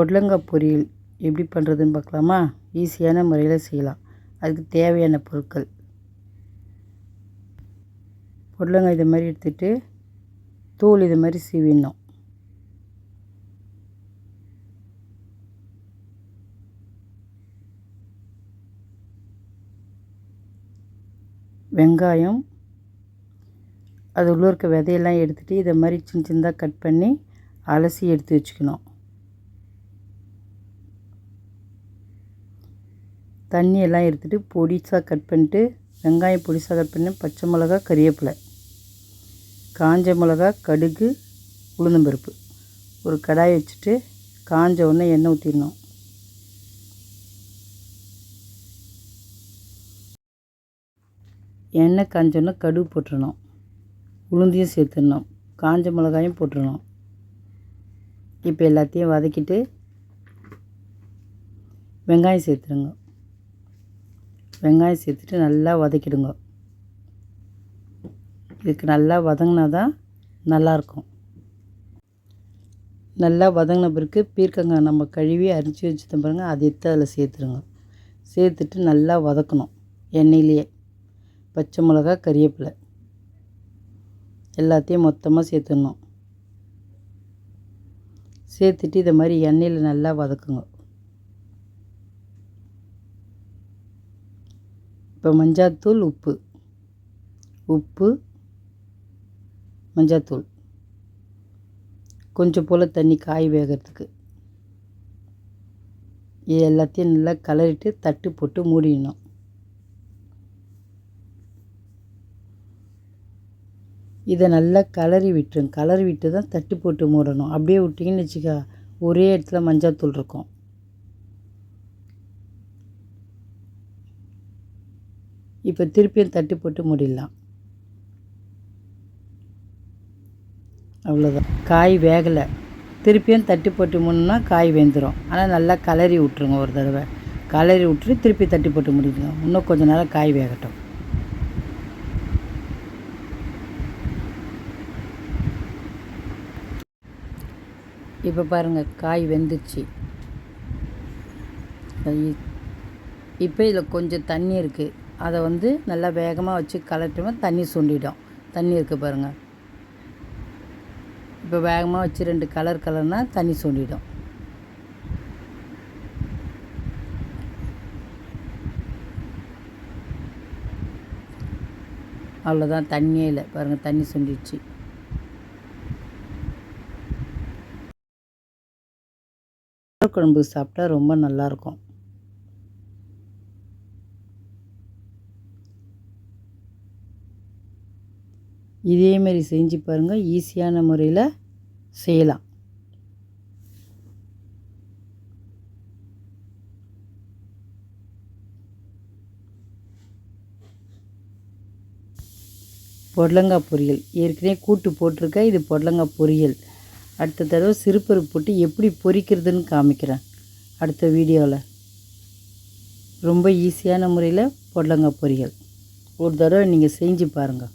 பொடலங்காய் பொரியல் எப்படி பண்ணுறதுன்னு பார்க்கலாமா? ஈஸியான முறையில் செய்யலாம். அதுக்கு தேவையான பொருட்கள். பொடலங்காய் இதை மாதிரி எடுத்துகிட்டு தோல் இது மாதிரி சீவிடணும். வெங்காயம் அது உள்ளே இருக்க விதையெல்லாம் எடுத்துகிட்டு இதை மாதிரி சின்ன சின்னதாக கட் பண்ணி அலசி எடுத்து வச்சுக்கணும். தண்ணி எல்லாம் எடுத்துகிட்டு பொடிசாக கட் பண்ணிட்டு வெங்காயம் பொடிசாக கட் பண்ணி பச்சை மிளகா கறிவேப்பிலை. காஞ்ச மிளகா கடுகு உளுந்தம்பருப்பு ஒரு கடாய் வச்சுட்டு காஞ்ச உடனே எண்ணெய் ஊற்றிடணும் எண்ணெய் காஞ்சோன்னே கடுகு போட்டுடணும் உளுந்தையும் சேர்த்துடணும். காஞ்ச மிளகாயும் போட்டுடணும் இப்போ எல்லாத்தையும் வதக்கிட்டு வெங்காயம் சேர்த்துருங்க வெங்காயம் சேர்த்துட்டு நல்லா வதக்கிடுங்க. இதுக்கு நல்லா வதங்கினா தான் நல்லாயிருக்கும். நல்லா வதங்கின பிறகு பீர்க்கங்காய் நம்ம கழுவி அரிஞ்சு வச்சுருந்த பாருங்க அதை எடுத்து அதில் சேர்த்துருங்க. சேர்த்துட்டு நல்லா வதக்கணும் எண்ணெயிலேயே. பச்சை மிளகா கறிவேப்பிலை. எல்லாத்தையும் மொத்தமாக சேர்த்துடணும். சேர்த்துட்டு இதை மாதிரி எண்ணெயில் நல்லா வதக்குங்க. இப்போ மஞ்சாத்தூள் உப்பு. உப்பு மஞ்சாத்தூள். கொஞ்சம் போல் தண்ணி காய் வேகிறதுக்கு. இது எல்லாத்தையும் நல்லா கலரிட்டு தட்டு போட்டு மூடிடணும். இதை நல்லா கலரி விட்டுருங்க. கலரி விட்டு தான் தட்டு போட்டு மூடணும். அப்படியே விட்டிங்கன்னு வச்சுக்க ஒரே இடத்துல மஞ்சாத்தூள் இருக்கும். இப்போ திருப்பியும் தட்டி போட்டு முடிடலாம். அவ்வளோதான் காய் வேகலை. திருப்பியும் தட்டி போட்டு மூணுனா காய் வெந்துடும் ஆனால் நல்லா கலரி விட்ருங்க ஒரு தடவை. கலரி விட்டுட்டு திருப்பி தட்டி போட்டு முடிக்கணும். இன்னும் கொஞ்ச நேரம் காய் வேகட்டும். இப்போ பாருங்கள் காய் வெந்துச்சு. இப்போ இதில் கொஞ்சம் தண்ணி இருக்குது அதை வந்து நல்லா வேகமாக வச்சு கலட்டுமா தண்ணி சுண்டிடும். தண்ணி இருக்குது பாருங்கள் இப்போ வேகமாக வச்சு ரெண்டு கலர் கலர்னால் தண்ணி சுண்டிடும். அவ்வளோதான் தண்ணியே இல்லை. பாருங்கள் தண்ணி சுண்டிடுச்சு. குழம்பு சாப்பிட்டா ரொம்ப நல்லாயிருக்கும் இதேமாரி செஞ்சு பாருங்கள் ஈஸியான முறையில் செய்யலாம். பொடலங்காய் பொரியல். ஏற்கனவே கூட்டு போட்டிருக்கேன் இது பொடலங்காய் பொரியல். அடுத்த தடவை சிறுபருப்பு போட்டு எப்படி பொரிக்கிறதுன்னு காமிக்கிறேன் அடுத்த வீடியோவில் ரொம்ப ஈஸியான முறையில் பொடலங்காய் பொரியல். ஒரு தடவை நீங்கள் செஞ்சு பாருங்கள்